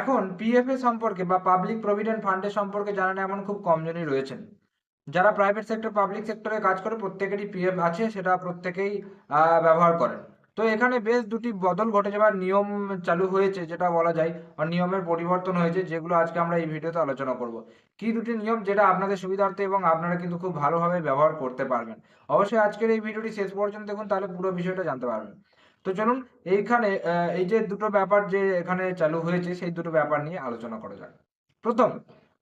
এখন পিএফএ সম্পর্কে বা পাবলিক প্রভিডেন্ট ফান্ডের সম্পর্কে জানেন এমন খুব কমজনই রয়েছেন। যারা প্রাইভেট সেক্টর পাবলিক সেক্টরে কাজ করে, প্রত্যেকেরই পিএফ আছে, সেটা প্রত্যেকেই ব্যবহার করেন। তো এখানে বেশ দুটি বদল ঘটে বা নিয়ম চালু হয়েছে, যেটা বলা যায় নিয়মের পরিবর্তন হয়েছে, যেগুলো আজকে আমরা এই ভিডিওতে আলোচনা করব। কি দুটি নিয়ম যেটা আপনাদের সুবিধার্থে এবং আপনারা কিন্তু খুব ভালোভাবে ব্যবহার করতে পারবেন? অবশ্যই আজকের এই ভিডিওটি শেষ পর্যন্ত দেখুন, তাহলে পুরো বিষয়টা জানতে পারবেন। তো চলুন, এইখানে এই যে দুটো ব্যাপার যে এখানে চালু হয়েছে, সেই দুটো ব্যাপার নিয়ে আলোচনা করা যাক। প্রথম,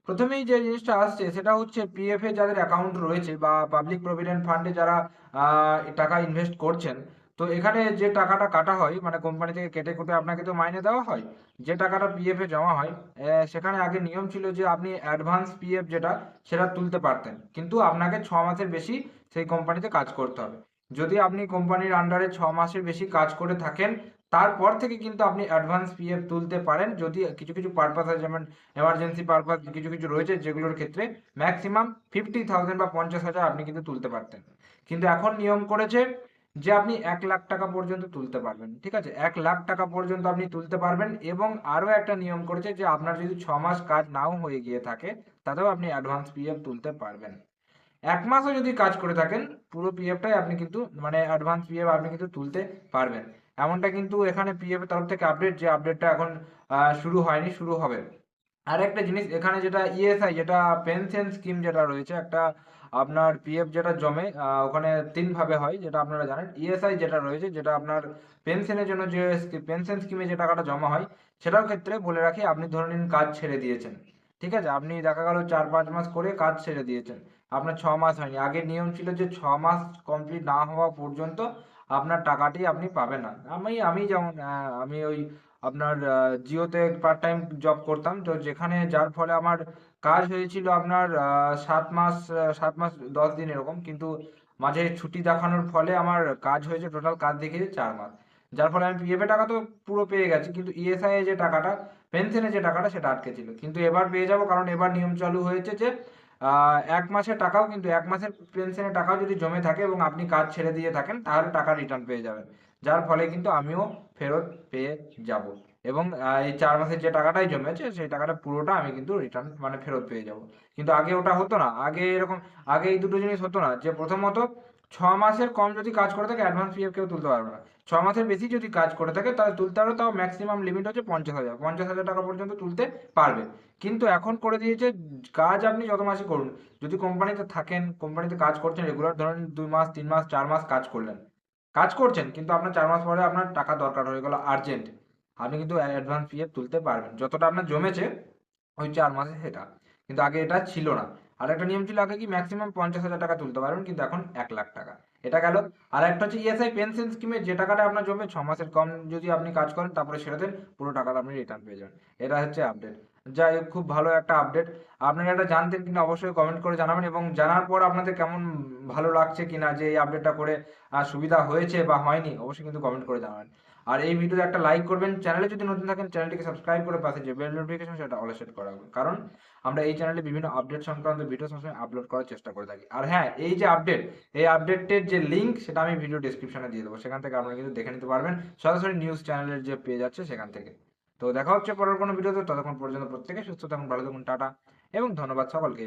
প্রথমেই যে জিনিসটা আসছে, সেটা হচ্ছে পিএফ এ যাদের অ্যাকাউন্ট রয়েছে বা পাবলিক প্রভিডেন্ট ফান্ডে যারা টাকা ইনভেস্ট করছেন, তো এখানে যে টাকাটা কাটা হয় মানে কোম্পানি থেকে কেটে কুটে আপনাকে তো মাইনে দেওয়া হয়, যে টাকাটা পিএফ এ জমা হয় সেখানে আগে নিয়ম ছিল যে আপনি অ্যাডভান্স পিএফ যেটা, সেটা তুলতে পারতেন। কিন্তু আপনাকে ছ মাসের বেশি সেই কোম্পানিতে কাজ করতে হবে। যদি আপনি কোম্পানির আন্ডারে ছ মাসের বেশি কাজ করে থাকেন, তারপর থেকে কিন্তু আপনি অ্যাডভান্স পিএফ তুলতে পারেন। যদি কিছু কিছু পারপাস আছে, যেমন এমার্জেন্সি পারপাস কিছু কিছু রয়েছে, যেগুলোর ক্ষেত্রে ম্যাক্সিমাম ফিফটি থাউজেন্ড বা পঞ্চাশ হাজার আপনি কিন্তু তুলতে পারতেন। কিন্তু এখন নিয়ম করেছে যে আপনি এক লাখ টাকা পর্যন্ত তুলতে পারবেন, ঠিক আছে? এক লাখ টাকা পর্যন্ত আপনি তুলতে পারবেন এবং আরও একটা নিয়ম করেছে যে আপনার যদি ছ মাস কাজ নাও হয়ে গিয়ে থাকে, তাতেও আপনি অ্যাডভান্স পিএফ তুলতে পারবেন। এক মাসও যদি কাজ করে থাকেন, পুরো পিএফটাই আপনি কিন্তু মানে অ্যাডভান্স পিএফ আপনি কিন্তু তুলতে পারবেন। এমনটা কিন্তু এখানে পিএফ তরফ থেকে আপডেট যে আপডেটটা এখন শুরু হয়নি, শুরু হবে। আর একটা জিনিস, এখানে যেটা ইএসআই যেটা পেনশন স্কিম যেটা রয়েছে, একটা আপনার পিএফ যেটা জমে ওখানে তিনভাবে হয়, যেটা আপনারা জানেন। ইএসআই যেটা রয়েছে, যেটা আপনার পেনশনের জন্য যে পেনশন স্কিমে যে টাকাটা জমা হয়, সেটার ক্ষেত্রে বলে রাখি, আপনি ধরে নিন কাজ ছেড়ে দিয়েছেন। ঠিক আছে? আপনি দেখা গেল চার পাঁচ মাস করে কাজ ছেড়ে দিয়েছেন। আপনার ছ মাস হয়নি। আগে নিয়ম ছিল যে ছ মাস কমপ্লিট না হওয়া পর্যন্ত আপনার টাকাটি আপনি পাবেন না। আমি আমি যেমন আমি ওই আপনার জিওতে পার্ট টাইম জব করতাম। তো যেখানে যার ফলে আমার কাজ হয়েছিল আপনার সাত মাস সাত মাস দশ দিন এরকম। কিন্তু মাঝে ছুটি দেখানোর ফলে আমার কাজ হয়েছে টোটাল কাজ দেখিয়েছে চার মাস। যার ফলে আমি পিএফ টাকা তো পুরো পেয়ে গেছি, কিন্তু ইএসআই যে টাকাটা পেনশনের যে টাকাটা সেটা আটকে ছিল কিন্তু এবার পেয়ে যাব কারণ এবার নিয়ম চালু হয়েছে যে এক মাসের টাকাও কিন্তু এক মাসের পেনশনের টাকাও যদি জমে থাকে এবং আপনি কাজ ছেড়ে দিয়ে থাকেন, তাহলে টাকা রিটার্ন পেয়ে যাবেন। যার ফলে কিন্তু আমিও ফেরত পেয়ে যাব। এবং এই চার মাসের যে টাকাটাই জমেছে, সেই টাকাটা পুরোটা আমি কিন্তু রিটার্ন মানে ফেরত পেয়ে যাব। কিন্তু আগে ওটা হতো না। আগে এরকম, আগে এই দুটো জিনিস হতো না যে প্রথমত ছ মাসের কম যদি কাজ করে থাকে অ্যাডভান্স পিএফ কেউ তুলতে পারবে না। ছ মাসের বেশি যদি কাজ করে থাকে, তাহলে তুলতে পারবে তাও ম্যাক্সিমাম লিমিট হচ্ছে পঞ্চাশ হাজার। পঞ্চাশ হাজার টাকা পর্যন্ত তুলতে পারবে। কিন্তু এখন করে দিয়েছে, কাজ আপনি যত মাসে করুন, যদি কোম্পানিতে থাকেন কোম্পানিতে কাজ করছেন রেগুলার ধরেন দুই মাস, তিন মাস, চার মাস কাজ করলেন। কাজ করছেন, কিন্তু আপনার চার মাস পরে আপনার টাকা দরকার হয়ে গেল আর্জেন্ট আপনি কিন্তু অ্যাডভান্স পিএফ তুলতে পারবেন। যতটা আপনার জমেছে, ওই চার মাসে সেটা। কিন্তু আগে এটা ছিল না। আর একটা নিয়ম ছিল আগে কি ম্যাক্সিমাম পঞ্চাশ হাজার টাকা তুলতে পারবেন, কিন্তু এখন এক লাখ টাকা। এটা গেল। আর একটা হচ্ছে ইএসআই পেনশন স্কিমে যে টাকাটা আপনার জমে ছ মাসের কম যদি আপনি কাজ করেন, তারপরে ছেড়ে দেন, পুরো টাকাটা আপনি রিটার্ন পেয়ে যাবেন। এটা হচ্ছে আপডেট যাই খুব ভালো একটা আপডেট আপনারা এটা জানতেন কিনা অবশ্যই কমেন্ট করে জানাবেন এবং জানার পর আপনাদের কেমন ভালো লাগছে কিনা, যে এই আপডেটটা করে সুবিধা হয়েছে বা হয়নি, অবশ্যই কিন্তু কমেন্ট করে জানাবেন। আর এই ভিডিওতে একটা লাইক করবেন। চ্যানেলে যদি নতুন থাকেন চ্যানেলটিকে সাবস্ক্রাইব করে পাশে যে বেল নোটিফিকেশন সেটা অল সেট করা হবে। কারণ আমরা এই চ্যানেলে বিভিন্ন আপডেট সংক্রান্ত ভিডিও সবসময় আপলোড করার চেষ্টা করে থাকি। আর হ্যাঁ এই যে আপডেট এই আপডেটের যে লিঙ্ক সেটা আমি ভিডিও ডিসক্রিপশনে দিয়ে দেবো। সেখান থেকে আপনারা কিন্তু দেখে নিতে পারবেন। সরাসরি নিউজ চ্যানেলের যে পেজ আছে, সেখান থেকে। তো দেখা হচ্ছে পরের কোনো ভিডিওতে ততক্ষণ পর্যন্ত প্রত্যেকে সুস্থ থাকুন, ভালো থাকুন, টাটা। এবং ধন্যবাদ সকলকে।